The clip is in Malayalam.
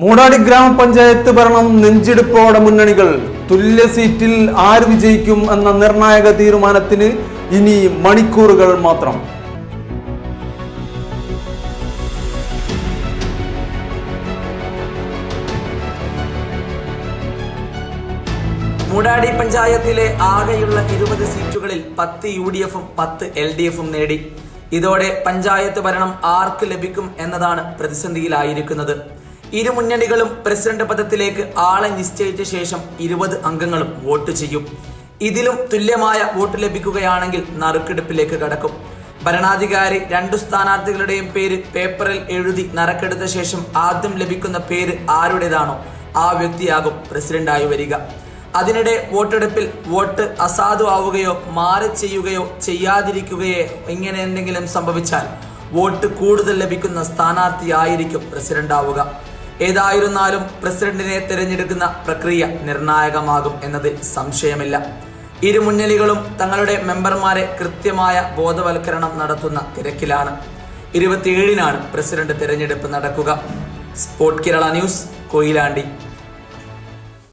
മൂടാടി ഗ്രാമപഞ്ചായത്ത് ഭരണം നെഞ്ചെടുപ്പോടെ മുന്നണികൾ. തുല്യ സീറ്റിൽ ആര് വിജയിക്കും എന്ന നിർണായക തീരുമാനത്തിന് ഇനി മണിക്കൂറുകൾ മാത്രം. മൂടാടി പഞ്ചായത്തിലെ ആകെയുള്ള ഇരുപത് സീറ്റുകളിൽ പത്ത് യു ഡി എഫും പത്ത് എൽ ഡി എഫും നേടി. ഇതോടെ പഞ്ചായത്ത് ഭരണം ആർക്ക് ലഭിക്കും എന്നതാണ് പ്രതിസന്ധിയിലായിരിക്കുന്നത്. ഇരു മുന്നണികളും പ്രസിഡന്റ് പദത്തിലേക്ക് ആളെ നിശ്ചയിച്ച ശേഷം ഇരുപത് അംഗങ്ങളും വോട്ട് ചെയ്യും. ഇതിലും തുല്യമായ വോട്ട് ലഭിക്കുകയാണെങ്കിൽ നറുക്കെടുപ്പിലേക്ക് കടക്കും. ഭരണാധികാരി രണ്ടു സ്ഥാനാർത്ഥികളുടെയും പേര് പേപ്പറിൽ എഴുതി നറുക്കെടുത്ത ശേഷം ആദ്യം ലഭിക്കുന്ന പേര് ആരുടേതാണോ ആ വ്യക്തിയാകും പ്രസിഡന്റായി വരിക. അതിനിടെ വോട്ടെടുപ്പിൽ വോട്ട് അസാധു ആവുകയോ മാറി ചെയ്യുകയോ ചെയ്യാതിരിക്കുകയോ ഇങ്ങനെ എന്തെങ്കിലും സംഭവിച്ചാൽ വോട്ട് കൂടുതൽ ലഭിക്കുന്ന സ്ഥാനാർത്ഥിയായിരിക്കും പ്രസിഡന്റ് ആവുക ഏതായിരുന്നാലും പ്രസിഡന്റിനെ തിരഞ്ഞെടുക്കുന്ന പ്രക്രിയ നിർണായകമാകും എന്നതിൽ സംശയമില്ല. ഇരു മുന്നണികളും തങ്ങളുടെ മെമ്പർമാരെ കൃത്യമായ ബോധവൽക്കരണം നടത്തുന്ന തിരക്കിലാണ്. ഇരുപത്തിയേഴിനാണ് പ്രസിഡന്റ് തിരഞ്ഞെടുപ്പ് നടക്കുക. Sport Kerala news Koyilandy.